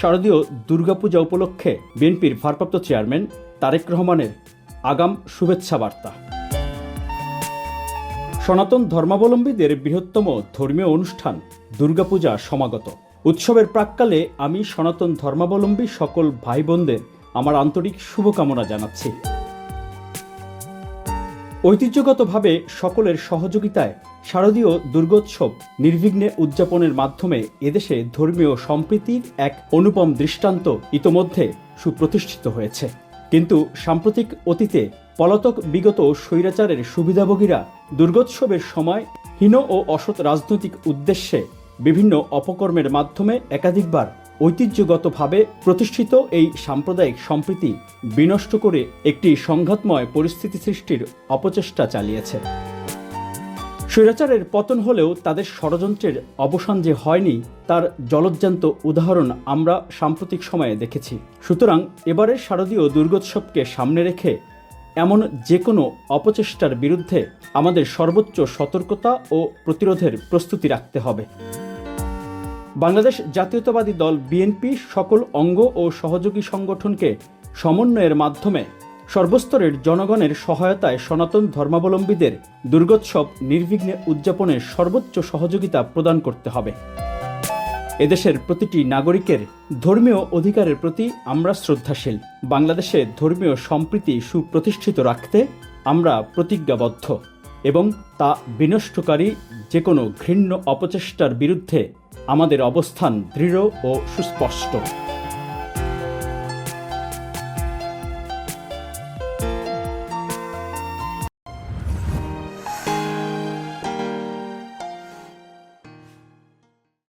শারদীয় দুর্গাপূজা উপলক্ষে বিএনপির ভারপ্রাপ্ত চেয়ারম্যান তারেক রহমানের আগাম শুভেচ্ছা বার্তা। সনাতন ধর্মাবলম্বীদের বৃহত্তম ধর্মীয় অনুষ্ঠান দুর্গাপূজা সমাগত। উৎসবের প্রাককালে আমি সনাতন ধর্মাবলম্বী সকল ভাই বোনদের আমার আন্তরিক শুভকামনা জানাচ্ছি। ঐতিহ্যগতভাবে সকলের সহযোগিতায় শারদীয় দুর্গোৎসব নির্বিঘ্নে উদযাপনের মাধ্যমে এদেশে ধর্মীয় সম্প্রীতির এক অনুপম দৃষ্টান্ত ইতোমধ্যে সুপ্রতিষ্ঠিত হয়েছে। কিন্তু সাম্প্রতিক অতীতে পলাতক বিগত স্বৈরাচারের সুবিধাভোগীরা দুর্গোৎসবের সময় হীন ও অসৎ রাজনৈতিক উদ্দেশ্যে বিভিন্ন অপকর্মের মাধ্যমে একাধিকবার ঐতিহ্যগতভাবে প্রতিষ্ঠিত এই সাম্প্রদায়িক সম্প্রীতি বিনষ্ট করে একটি সংঘাতময় পরিস্থিতি সৃষ্টির অপচেষ্টা চালিয়েছে। স্বৈরাচারের পতন হলেও তাদের ষড়যন্ত্রের অবসান যে হয়নি, তার জলজ্জান্ত উদাহরণ আমরা সাম্প্রতিক সময়ে দেখেছি। সুতরাং এবারের শারদীয় দুর্গোৎসবকে সামনে রেখে এমন যে কোনো অপচেষ্টার বিরুদ্ধে আমাদের সর্বোচ্চ সতর্কতা ও প্রতিরোধের প্রস্তুতি রাখতে হবে। বাংলাদেশ জাতীয়তাবাদী দল বিএনপি সকল অঙ্গ ও সহযোগী সংগঠনকে সমন্বয়ের মাধ্যমে সর্বস্তরের জনগণের সহায়তায় সনাতন ধর্মাবলম্বীদের দুর্গোৎসব নির্বিঘ্নে উদযাপনের সর্বোচ্চ সহযোগিতা প্রদান করতে হবে। এদেশের প্রতিটি নাগরিকের ধর্মীয় অধিকারের প্রতি আমরা শ্রদ্ধাশীল। বাংলাদেশে ধর্মীয় সম্প্রীতি সুপ্রতিষ্ঠিত রাখতে আমরা প্রতিজ্ঞাবদ্ধ এবং তা বিনষ্টকারী যে কোনো ঘৃণ্য অপচেষ্টার বিরুদ্ধে আমাদের অবস্থান দৃঢ় ও সুস্পষ্ট।